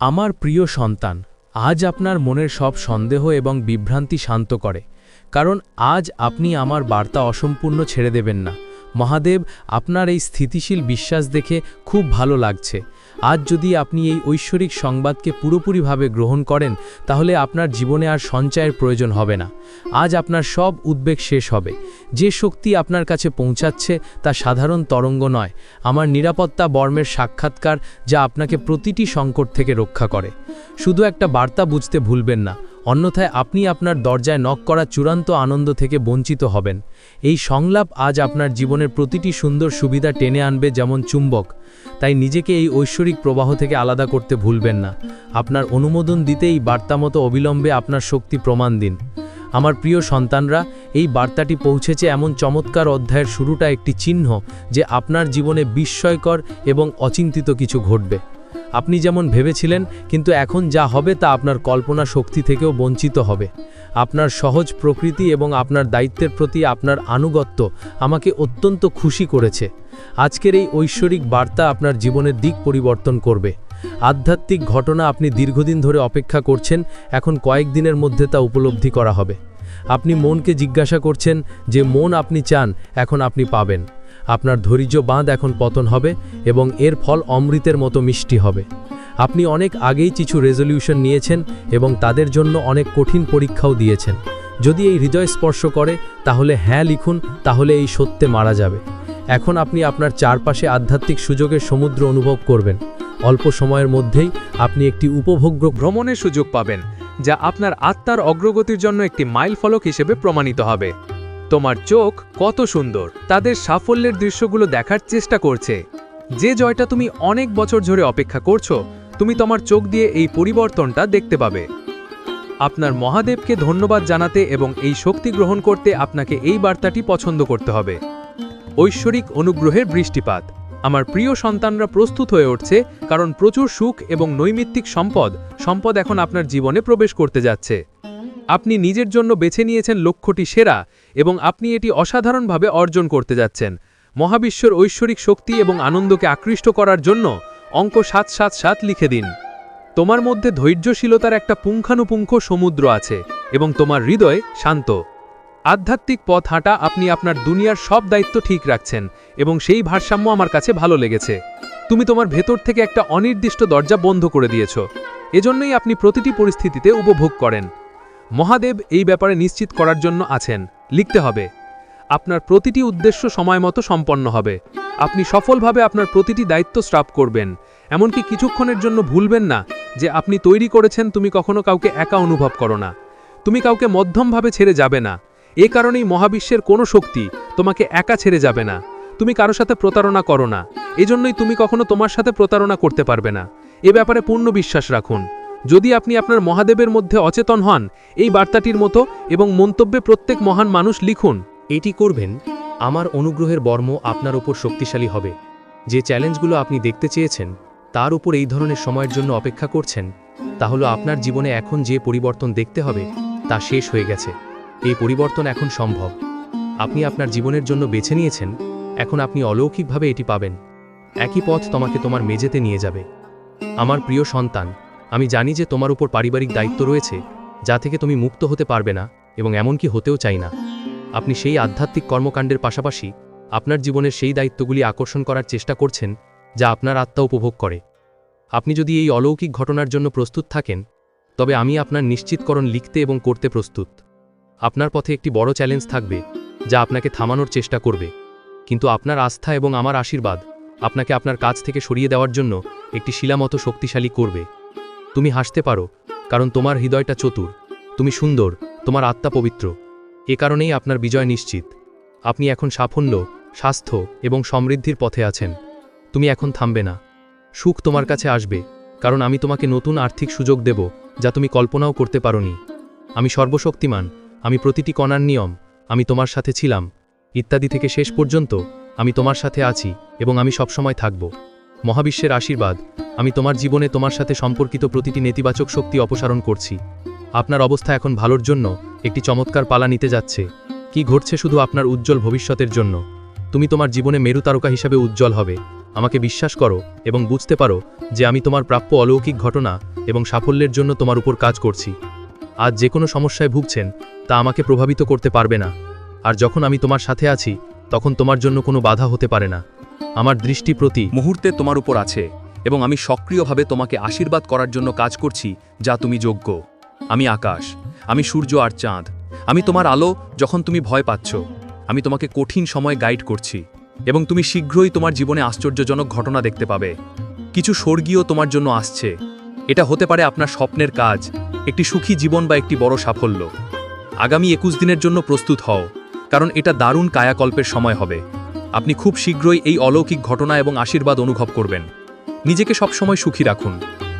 আমার প্রিয় সন্তান, আজ আপনার মনের সব সন্দেহ এবং বিভ্রান্তি শান্ত করে, কারণ আজ আপনি আমার বার্তা অসম্পূর্ণ ছেড়ে দেবেন না। মহাদেব, আপনার এই স্থিতিশীল বিশ্বাস দেখে খুব ভালো লাগছে। আজ যদি আপনি এই ঐশ্বরিক সংবাদকে পুরোপুরিভাবে গ্রহণ করেন, তাহলে আপনার জীবনে আর সঞ্চয়ের প্রয়োজন হবে না। আজ আপনার সব উদ্বেগ শেষ হবে। যে শক্তি আপনার কাছে পৌঁছাচ্ছে, তা সাধারণ তরঙ্গ নয়। আমার নিরাপত্তা বর্মের সাক্ষাৎকার যা আপনাকে প্রতিটি সংকট থেকে রক্ষা করে। শুধু একটা বার্তা বুঝতে ভুলবেন না, অন্যথায় আপনি আপনার দরজায় নক করা চূড়ান্ত আনন্দ থেকে বঞ্চিত হবেন। এই সংলাপ আজ আপনার জীবনের প্রতিটি সুন্দর সুবিধা টেনে আনবে যেমন চুম্বক। তাই নিজেকে এই ঐশ্বরিক প্রবাহ থেকে আলাদা করতে ভুলবেন না। আপনার অনুমোদন দিতেই বার্তা মতো অবিলম্বে আপনার শক্তি প্রমাণ দিন। আমার প্রিয় সন্তানরা, এই বার্তাটি পৌঁছেছে এমন চমৎকার অধ্যায়ের শুরুটা একটি চিহ্ন যে আপনার জীবনে বিস্ময়কর এবং অচিন্তিত কিছু ঘটবে। আপনি যেমন ভেবেছিলেন, কিন্তু এখন যা হবে তা আপনার কল্পনা শক্তি থেকেও বঞ্চিত হবে। আপনার সহজ প্রকৃতি এবং আপনার দায়িত্বের প্রতি আপনার আনুগত্য আমাকে অত্যন্ত খুশি করেছে। আজকের এই ঐশ্বরিক বার্তা আপনার জীবনের দিক পরিবর্তন করবে। আধ্যাত্মিক ঘটনা আপনি দীর্ঘদিন ধরে অপেক্ষা করছেন, এখন কয়েকদিনের মধ্যে তা উপলব্ধি করা হবে। আপনি মনকে জিজ্ঞাসা করছেন যে, মন আপনি চান, এখন আপনি পাবেন। আপনার ধৈর্য বাঁধ এখন পতন হবে এবং এর ফল অমৃতের মতো মিষ্টি হবে। আপনি অনেক আগেই কিছু রেজলিউশন নিয়েছেন এবং তাদের জন্য অনেক কঠিন পরীক্ষাও দিয়েছেন। যদি এই হৃদয় স্পর্শ করে, তাহলে হ্যাঁ লিখুন, তাহলে এই সত্যে মারা যাবে। এখন আপনি আপনার চারপাশে আধ্যাত্মিক সুযোগের সমুদ্র অনুভব করবেন। অল্প সময়ের মধ্যেই আপনি একটি উপভোগ্য ভ্রমণের সুযোগ পাবেন, যা আপনার আত্মার অগ্রগতির জন্য একটি মাইল ফলক হিসেবে প্রমাণিত হবে। তোমার চোখ কত সুন্দর, তাদের সাফল্যের দৃশ্যগুলো দেখার চেষ্টা করছে। যে জয়টা তুমি অনেক বছর ধরে অপেক্ষা করছ তুমি তোমার চোখ দিয়ে এই পরিবর্তনটা দেখতে পাবে। আপনার মহাদেবকে ধন্যবাদ জানাতে এবং এই শক্তি গ্রহণ করতে আপনাকে এই বার্তাটি পছন্দ করতে হবে। ঐশ্বরিক অনুগ্রহের বৃষ্টিপাত। আমার প্রিয় সন্তানরা প্রস্তুত হয়ে উঠছে, কারণ প্রচুর সুখ এবং নৈমিত্তিক সম্পদ সম্পদ এখন আপনার জীবনে প্রবেশ করতে যাচ্ছে। আপনি নিজের জন্য বেছে নিয়েছেন লক্ষ্যটি সেরা এবং আপনি এটি অসাধারণভাবে অর্জন করতে যাচ্ছেন। মহাবিশ্বর ঐশ্বরিক শক্তি এবং আনন্দকে আকৃষ্ট করার জন্য অঙ্ক সাত সাত সাত লিখে দিন। তোমার মধ্যে ধৈর্যশীলতার একটা পুঙ্খানুপুঙ্খ সমুদ্র আছে এবং তোমার হৃদয় শান্ত। আধ্যাত্মিক পথ হাঁটা আপনি আপনার দুনিয়ার সব দায়িত্ব ঠিক রাখছেন এবং সেই ভারসাম্য আমার কাছে ভালো লেগেছে। তুমি তোমার ভেতর থেকে একটা অনির্দিষ্ট দরজা বন্ধ করে দিয়েছ। এজন্যই আপনি প্রতিটি পরিস্থিতিতে উপভোগ করেন। মহাদেব এই ব্যাপারে নিশ্চিত করার জন্য আছেন। লিখতে হবে। আপনার প্রতিটি উদ্দেশ্য সময় মতো সম্পন্ন হবে। আপনি সফলভাবে আপনার প্রতিটি দায়িত্ব স্ট্রাপ করবেন। এমনকি কিছুক্ষণের জন্য ভুলবেন না যে আপনি তৈরি করেছেন, তুমি কখনো কাউকে একা অনুভব করো না। তুমি কাউকে মধ্যমভাবে ছেড়ে যাবে না। এ কারণেই মহাবিশ্বের কোনো শক্তি তোমাকে একা ছেড়ে যাবে না। তুমি কারও সাথে প্রতারণা করো না। এজন্যই তুমি কখনো তোমার সাথে প্রতারণা করতে পারবে না। এ ব্যাপারে পূর্ণ বিশ্বাস রাখুন। যদি আপনি আপনার মহাদেবের মধ্যে অচেতন হন, এই বার্তাটির মতো এবং মন্তব্যে প্রত্যেক মহান মানুষ লিখুন। এটি করবেন, আমার অনুগ্রহের বর্ম আপনার উপর শক্তিশালী হবে। যে চ্যালেঞ্জগুলো আপনি দেখতে চেয়েছেন, তার উপর এই ধরনের সময়ের জন্য অপেক্ষা করছেন তা হলো আপনার জীবনে এখন যে পরিবর্তন দেখতে হবে, তা শেষ হয়ে গেছে। এই পরিবর্তন এখন সম্ভব। আপনি আপনার জীবনের জন্য বেছে নিয়েছেন, এখন আপনি অলৌকিকভাবে এটি পাবেন। একই পথ তোমাকে তোমার মেজেতে নিয়ে যাবে। আমার প্রিয় সন্তান, আমি জানি যে তোমার উপর পারিবারিক দায়িত্ব রয়েছে, যা থেকে তুমি মুক্ত হতে পারবে না, এবং এমনকি হতেও চাই না। আপনি সেই আধ্যাত্মিক কর্মকাণ্ডের পাশাপাশি আপনার জীবনের সেই দায়িত্বগুলি আকর্ষণ করার চেষ্টা করছেন, যা আপনার আত্মা উপভোগ করে। আপনি যদি এই অলৌকিক ঘটনার জন্য প্রস্তুত থাকেন, তবে আমি আপনার নিশ্চিতকরণ লিখতে এবং করতে প্রস্তুত। আপনার পথে একটি বড় চ্যালেঞ্জ থাকবে, যা আপনাকে থামানোর চেষ্টা করবে। কিন্তু আপনার আস্থা এবং আমার আশীর্বাদ আপনাকে আপনার কাজ থেকে সরিয়ে দেওয়ার জন্য একটি শিলামতো শক্তিশালী করবে। তুমি হাসতে পারো, কারণ তোমার হৃদয়টা চতুর, তুমি সুন্দর, তোমার আত্মা পবিত্র। এ কারণেই আপনার বিজয় নিশ্চিত। আপনি এখন সাফল্য, স্বাস্থ্য এবং সমৃদ্ধির পথে আছেন। তুমি এখন থামবে না। সুখ তোমার কাছে আসবে, কারণ আমি তোমাকে নতুন আর্থিক সুযোগ দেব, যা তুমি কল্পনাও করতে পারোনি। আমি সর্বশক্তিমান, আমি প্রতিটি কণার নিয়ম, আমি তোমার সাথে ছিলাম, ইত্যাদি থেকে শেষ পর্যন্ত আমি তোমার সাথে আছি এবং আমি সবসময় থাকব। মহাবিশ্বের আশীর্বাদ, আমি তোমার জীবনে তোমার সাথে সম্পর্কিত প্রতিটি নেতিবাচক শক্তি অপসারণ করছি। আপনার অবস্থা এখন ভালোর জন্য একটি চমৎকার পালা নিতে যাচ্ছে। কি ঘটছে শুধু আপনার উজ্জ্বল ভবিষ্যতের জন্য? তুমি তোমার জীবনে মেরু তারকা হিসাবে উজ্জ্বল হবে। আমাকে বিশ্বাস করো এবং বুঝতে পারো যে আমি তোমার প্রাপ্য অলৌকিক ঘটনা এবং সাফল্যের জন্য তোমার উপর কাজ করছি। আজ যে কোনো সমস্যায় ভুগছেন, তা আমাকে প্রভাবিত করতে পারবে না। আর যখন আমি তোমার সাথে আছি, তখন তোমার জন্য কোনো বাধা হতে পারে না। আমার দৃষ্টি প্রতি মুহূর্তে তোমার উপর আছে এবং আমি সক্রিয়ভাবে তোমাকে আশীর্বাদ করার জন্য কাজ করছি, যা তুমি যোগ্য। আমি আকাশ, আমি সূর্য আর চাঁদ। আমি তোমার আলো যখন তুমি ভয় পাচ্ছ, আমি তোমাকে কঠিন সময় গাইড করছি এবং তুমি শীঘ্রই তোমার জীবনে আশ্চর্যজনক ঘটনা দেখতে পাবে। কিছু স্বর্গীয় তোমার জন্য আসছে। এটা হতে পারে আপনার স্বপ্নের কাজ, একটি সুখী জীবন বা একটি বড় সাফল্য। আগামী একুশ দিনের জন্য প্রস্তুত হও, কারণ এটা দারুণ কায়াকল্পের সময় হবে। আপনি খুব শীঘ্রই এই অলৌকিক ঘটনা এবং আশীর্বাদ অনুভব করবেন। নিজেকে সবসময় সুখী রাখুন,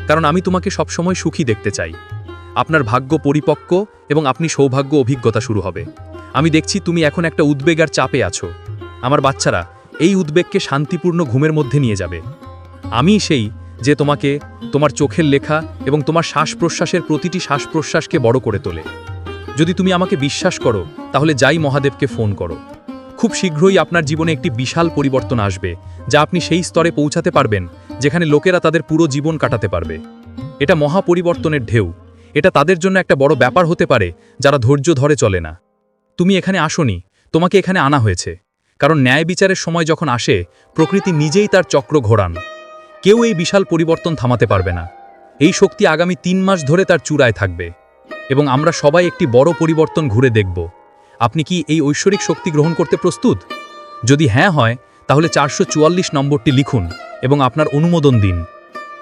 কারণ আমি তোমাকে সবসময় সুখী দেখতে চাই। আপনার ভাগ্য পরিপক্ক এবং আপনি সৌভাগ্য অভিজ্ঞতা শুরু হবে। আমি দেখছি তুমি এখন একটা উদ্বেগ আর চাপে আছো। আমার বাচ্চারা এই উদ্বেগকে শান্তিপূর্ণ ঘুমের মধ্যে নিয়ে যাবে। আমি সেই যে তোমাকে তোমার চোখের লেখা এবং তোমার শ্বাস প্রশ্বাসের প্রতিটি শ্বাস প্রশ্বাসকে বড় করে তোলে। যদি তুমি আমাকে বিশ্বাস করো, তাহলে যাই মহাদেবকে ফোন করো। খুব শীঘ্রই আপনার জীবনে একটি বিশাল পরিবর্তন আসবে, যা আপনি সেই স্তরে পৌঁছাতে পারবেন, যেখানে লোকেরা তাদের পুরো জীবন কাটাতে পারবে। এটা মহা পরিবর্তনের ঢেউ। এটা তাদের জন্য একটা বড় ব্যাপার হতে পারে যারা ধৈর্য ধরে চলে না। তুমি এখানে আসনি, তোমাকে এখানে আনা হয়েছে। কারণ ন্যায় বিচারের সময় যখন আসে, প্রকৃতি নিজেই তার চক্র ঘোরান। কেউ এই বিশাল পরিবর্তন থামাতে পারবে না। এই শক্তি আগামী তিন মাস ধরে তার চূড়ায় থাকবে। এবং আমরা সবাই একটি বড় পরিবর্তন ঘুরে দেখব। আপনি কি এই ঐশ্বরিক শক্তি গ্রহণ করতে প্রস্তুত? যদি হ্যাঁ হয়, তাহলে চারশো চুয়াল্লিশ নম্বরটি লিখুন এবং আপনার অনুমোদন দিন।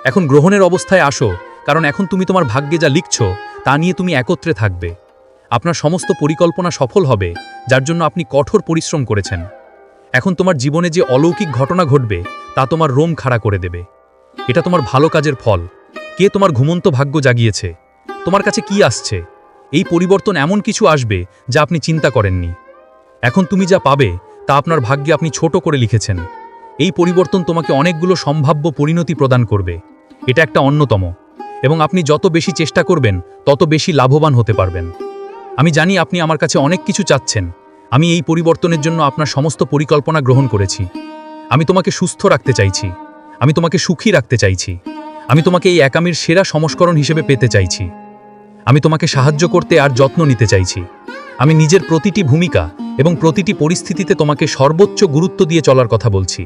এখন গ্রহণের অবস্থায় আসো কারণ এখন তুমি তোমার ভাগ্যে যা লিখছ, তা নিয়ে তুমি একত্রে থাকবে। আপনার সমস্ত পরিকল্পনা সফল হবে, যার জন্য আপনি কঠোর পরিশ্রম করেছেন। এখন তোমার জীবনে যে অলৌকিক ঘটনা ঘটবে, তা তোমার রোম খাড়া করে দেবে। এটা তোমার ভালো কাজের ফল। কে তোমার ঘুমন্ত ভাগ্য জাগিয়েছে? তোমার কাছে কি আসছে? এই পরিবর্তন এমন কিছু আসবে, যা আপনি চিন্তা করেননি। এখন তুমি যা পাবে, তা আপনার ভাগ্যে আপনি ছোট করে লিখেছেন। এই পরিবর্তন তোমাকে অনেকগুলো সম্ভাব্য পরিণতি প্রদান করবে। এটা একটা অন্যতম। এবং আপনি যত বেশি চেষ্টা করবেন, তত বেশি লাভবান হতে পারবেন। আমি জানি আপনি আমার কাছে অনেক কিছু চাচ্ছেন। আমি এই পরিবর্তনের জন্য আপনার সমস্ত পরিকল্পনা গ্রহণ করেছি। আমি তোমাকে সুস্থ রাখতে চাইছি। আমি তোমাকে সুখী রাখতে চাইছি। আমি তোমাকে এই একামির সেরা সংস্করণ হিসেবে পেতে চাইছি। আমি তোমাকে সাহায্য করতে আর যত্ন নিতে চাইছি। আমি নিজের প্রতিটি ভূমিকা এবং প্রতিটি পরিস্থিতিতে তোমাকে সর্বোচ্চ গুরুত্ব দিয়ে চলার কথা বলছি।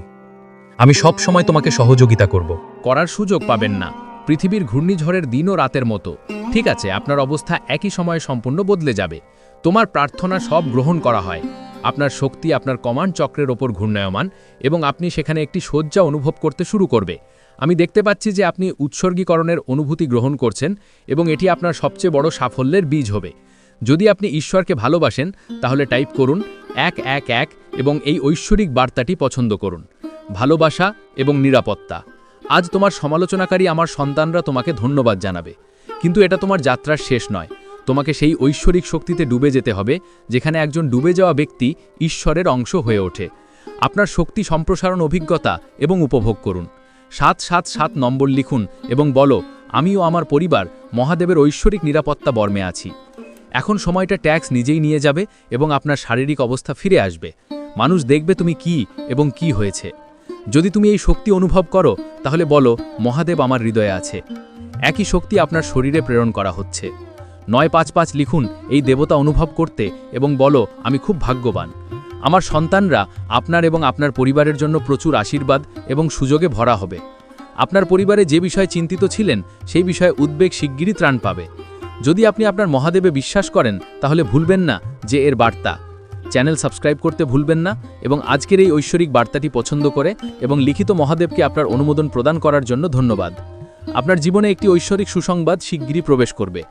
আমি সব সময় তোমাকে সহযোগিতা করব। করার সুযোগ পাবেন না। পৃথিবীর ঘূর্ণিঝড়ের দিন ও রাতের মতো। ঠিক আছে, আপনার অবস্থা একই সময়ে সম্পূর্ণ বদলে যাবে। তোমার প্রার্থনা সব গ্রহণ করা হয়। আপনার শক্তি আপনার কমান্ড চক্রের ওপর ঘূর্ণায়মান এবং আপনি সেখানে একটি শয্যা অনুভব করতে শুরু করবে। আমি দেখতে পাচ্ছি যে আপনি উৎসর্গীকরণের অনুভূতি গ্রহণ করছেন এবং এটি আপনার সবচেয়ে বড় সাফল্যের বীজ হবে। যদি আপনি ঈশ্বরকে ভালোবাসেন, তাহলে টাইপ করুন এক এক এক এবং এই ঐশ্বরিক বার্তাটি পছন্দ করুন। ভালোবাসা এবং নিরাপত্তা। আজ তোমার সমালোচনাকারী আমার সন্তানরা তোমাকে ধন্যবাদ জানাবে। কিন্তু এটা তোমার যাত্রার শেষ নয়। তোমাকে সেই ঐশ্বরিক শক্তিতে ডুবে যেতে হবে, যেখানে একজন ডুবে যাওয়া ব্যক্তি ঈশ্বরের অংশ হয়ে ওঠে। আপনার শক্তি সম্প্রসারণ অভিজ্ঞতা এবং উপভোগ করুন। সাত সাত সাত নম্বর লিখুন এবং বলো আমিও আমার পরিবার মহাদেবের ঐশ্বরিক নিরাপত্তা বর্মে আছি। এখন সময়টা ট্যাক্স নিজেই নিয়ে যাবে এবং আপনার শারীরিক অবস্থা ফিরে আসবে। মানুষ দেখবে তুমি কি এবং কি হয়েছে। যদি তুমি এই শক্তি অনুভব করো, তাহলে বলো, মহাদেব আমার হৃদয়ে আছে। একই শক্তি আপনার শরীরে প্রেরণ করা হচ্ছে। নয় পাঁচ পাঁচ লিখুন এই দেবতা অনুভব করতে এবং বলো, আমি খুব ভাগ্যবান। আমার সন্তানরা আপনার এবং আপনার পরিবারের জন্য প্রচুর আশীর্বাদ এবং সুযোগে ভরা হবে। আপনার পরিবারে যে বিষয়ে চিন্তিত ছিলেন, সেই বিষয়ে উদ্বেগ শিগগিরই ত্রাণ পাবে। যদি আপনি আপনার মহাদেবে বিশ্বাস করেন, তাহলে ভুলবেন না যে এর বার্তা। চ্যানেল সাবস্ক্রাইব করতে ভুলবেন না এবং আজকের এই ঐশ্বরিক বার্তাটি পছন্দ করে এবং লিখিত মহাদেবকে আপনার অনুমোদন প্রদান করার জন্য ধন্যবাদ। আপনার জীবনে একটি ঐশ্বরিক সুসংবাদ শিগগিরই প্রবেশ করবে।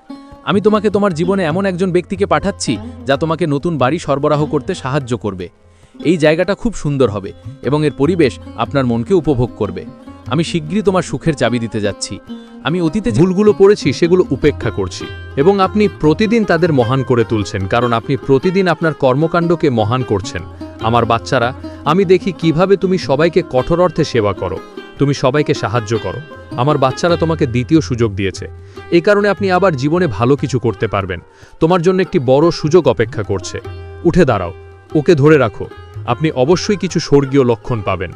আমি তোমাকে তোমার জীবনে এমন একজন ব্যক্তিকে পাঠাচ্ছি যা তোমাকে নতুন বাড়ি সরবরাহ করতে সাহায্য করবে। এই জায়গাটা খুব সুন্দর হবে এবং এর পরিবেশ আপনার মনকে উপভোগ করবে। আমি শিগগিরই তোমার সুখের চাবি দিতে যাচ্ছি। আমি অতীতে ভুলগুলো পড়েছি, সেগুলো উপেক্ষা করছি। এবং আপনি প্রতিদিন তাদের মহান করে তুলছেন, কারণ আপনি প্রতিদিন আপনার কর্মকাণ্ডকে মহান করছেন। আমার বাচ্চারা, আমি দেখি কীভাবে তুমি সবাইকে কঠোর অর্থে সেবা করো। তুমি সবাইকে সাহায্য করো। আমার বাচ্চারা তোমাকে দ্বিতীয় সুযোগ দিয়েছে। এই কারণে আপনি আবার জীবনে ভালো কিছু করতে পারবেন। তোমার জন্য একটি বড় সুযোগ অপেক্ষা করছে। উঠে দাঁড়াও। ওকে ধরে রাখো। আপনি অবশ্যই কিছু স্বর্গীয় লক্ষণ পাবেন।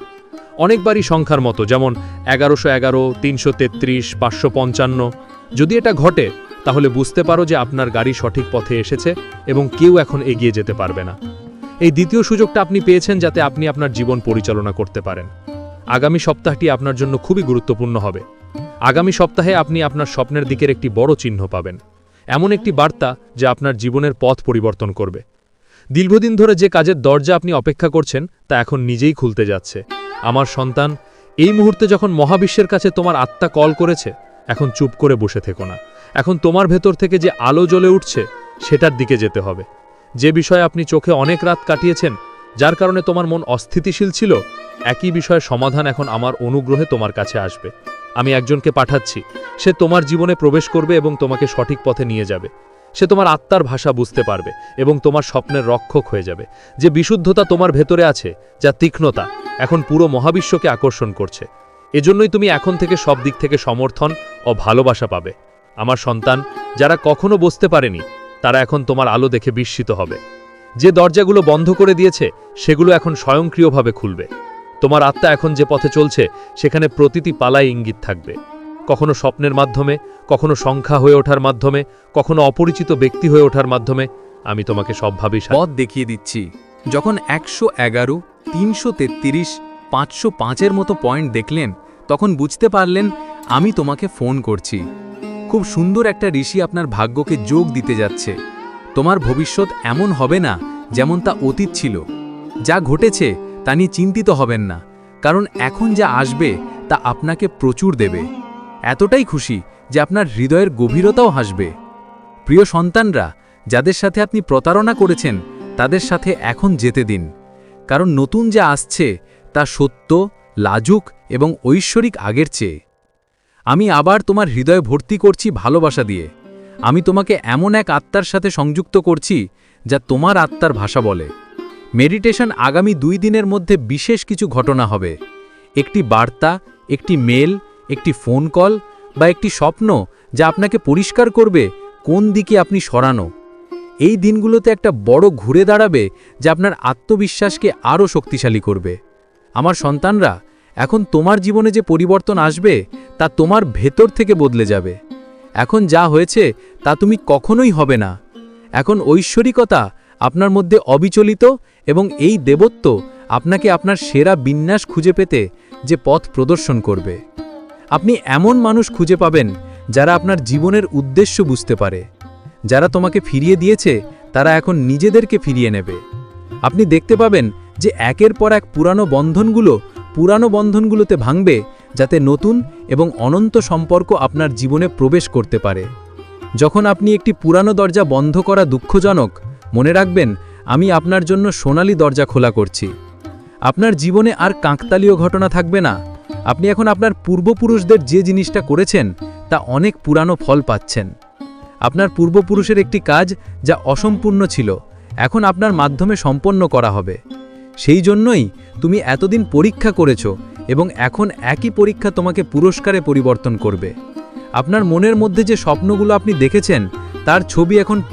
অনেকবারই সংখ্যার মতো, যেমন এগারোশো এগারো, তিনশো তেত্রিশ, পাঁচশো পঞ্চান্ন। যদি এটা ঘটে, তাহলে বুঝতে পারো যে আপনার গাড়ি সঠিক পথে এসেছে এবং কেউ এখন এগিয়ে যেতে পারবে না। এই দ্বিতীয় সুযোগটা আপনি পেয়েছেন যাতে আপনি আপনার জীবন পরিচালনা করতে পারেন। আগামী সপ্তাহটি আপনার জন্য খুবই গুরুত্বপূর্ণ হবে। আগামী সপ্তাহে আপনি আপনার স্বপ্নের দিকের একটি বড় চিহ্ন পাবেন। এমন একটি বার্তা যা আপনার জীবনের পথ পরিবর্তন করবে। দীর্ঘদিন ধরে যে কাজের দরজা আপনি অপেক্ষা করছেন, তা এখন নিজেই খুলতে যাচ্ছে। আমার সন্তান, এই মুহূর্তে যখন মহাবিশ্বের কাছে তোমার আত্মা কল করেছে, এখন চুপ করে বসে থেকো না। এখন তোমার ভেতর থেকে যে আলো জ্বলে উঠছে, সেটার দিকে যেতে হবে। যে বিষয়ে আপনি চোখে অনেক রাত কাটিয়েছেন, যার কারণে তোমার মন অস্থিতিশীল ছিল, একই বিষয়ের সমাধান এখন আমার অনুগ্রহে তোমার কাছে আসবে। আমি একজনকে পাঠাচ্ছি, সে তোমার জীবনে প্রবেশ করবে এবং তোমাকে সঠিক পথে নিয়ে যাবে। সে তোমার আত্মার ভাষা বুঝতে পারবে এবং তোমার স্বপ্নের রক্ষক হয়ে যাবে। যে বিশুদ্ধতা তোমার ভেতরে আছে, যা তীক্ষ্ণতা, এখন পুরো মহাবিশ্বকে আকর্ষণ করছে। এজন্যই তুমি এখন থেকে সব দিক থেকে সমর্থন ও ভালোবাসা পাবে। আমার সন্তান, যারা কখনো বসতে পারেনি, তারা এখন তোমার আলো দেখে বিস্মিত হবে। যে দরজাগুলো বন্ধ করে দিয়েছে, সেগুলো এখন স্বয়ংক্রিয়ভাবে খুলবে। তোমার আত্মা এখন যে পথে চলছে, সেখানে প্রতিটি পালায় ইঙ্গিত থাকবে। কখনো স্বপ্নের মাধ্যমে, কখনো সংখ্যা হয়ে ওঠার মাধ্যমে, কখনো অপরিচিত ব্যক্তি হয়ে ওঠার মাধ্যমে, আমি তোমাকে সবভাবেই পথ দেখিয়ে দিচ্ছি। যখন একশো এগারো, তিনশো তেত্রিশ, পাঁচশো পাঁচের মতো পয়েন্ট দেখলেন, তখন বুঝতে পারলেন, আমি তোমাকে ফোন করছি। খুব সুন্দর একটা ঋষি আপনার ভাগ্যকে যোগ দিতে যাচ্ছে। তোমার ভবিষ্যৎ এমন হবে না যেমন তা অতীত ছিল। যা ঘটেছে, তা নিয়ে চিন্তিত হবেন না, কারণ এখন যা আসবে, তা আপনাকে প্রচুর দেবে। এতটাই খুশি যে আপনার হৃদয়ের গভীরতাও হাসবে। প্রিয় সন্তানরা, যাদের সাথে আপনি প্রতারণা করেছেন, তাদের সাথে এখন যেতে দিন। কারণ নতুন যা আসছে, তা সত্য, লাজুক এবং ঐশ্বরিক আগের চেয়ে। আমি আবার তোমার হৃদয়ে ভর্তি করছি ভালোবাসা দিয়ে। আমি তোমাকে এমন এক আত্মার সাথে সংযুক্ত করছি, যা তোমার আত্মার ভাষা বলে। মেডিটেশন আগামী দুই দিনের মধ্যে বিশেষ কিছু ঘটনা হবে। একটি বার্তা, একটি মেল একটি ফোন কল বা একটি স্বপ্ন যা আপনাকে পরিষ্কার করবে কোন দিকে আপনি সরানো। এই দিনগুলোতে একটা বড় ঘুরে দাঁড়াবে যা আপনার আত্মবিশ্বাসকে আরও শক্তিশালী করবে। আমার সন্তানরা, এখন তোমার জীবনে যে পরিবর্তন আসবে, তা তোমার ভেতর থেকে বদলে যাবে। এখন যা হয়েছে, তা তুমি কখনোই হবে না। এখন ঐশ্বরিকতা আপনার মধ্যে অবিচলিত এবং এই দেবত্ব আপনাকে আপনার সেরা বিন্যাস খুঁজে পেতে যে পথ প্রদর্শন করবে। আপনি এমন মানুষ খুঁজে পাবেন যারা আপনার জীবনের উদ্দেশ্য বুঝতে পারে। যারা তোমাকে ফিরিয়ে দিয়েছে, তারা এখন নিজেদেরকে ফিরিয়ে নেবে। আপনি দেখতে পাবেন যে একের পর এক পুরানো বন্ধনগুলো পুরানো বন্ধনগুলোতে ভাঙবে, যাতে নতুন এবং অনন্ত সম্পর্ক আপনার জীবনে প্রবেশ করতে পারে। যখন আপনি একটি পুরানো দরজা বন্ধ করা দুঃখজনক, মনে রাখবেন, আমি আপনার জন্য সোনালি দরজা খোলা করছি। আপনার জীবনে আর কাঁকতালীয় ঘটনা থাকবে না। আপনি এখন আপনার পূর্বপুরুষদের যে জিনিসটা করেছেন, তা অনেক পুরানো ফল পাচ্ছেন। আপনার পূর্বপুরুষের একটি কাজ যা অসম্পূর্ণ ছিল, এখন আপনার মাধ্যমে সম্পন্ন করা হবে। সেই জন্যই তুমি এতদিন পরীক্ষা করেছ এবং এখন একই পরীক্ষা তোমাকে পুরস্কারে পরিবর্তন করবে। আপনার মনের মধ্যে যে স্বপ্নগুলো আপনি দেখেছেন, তার ছবি এখন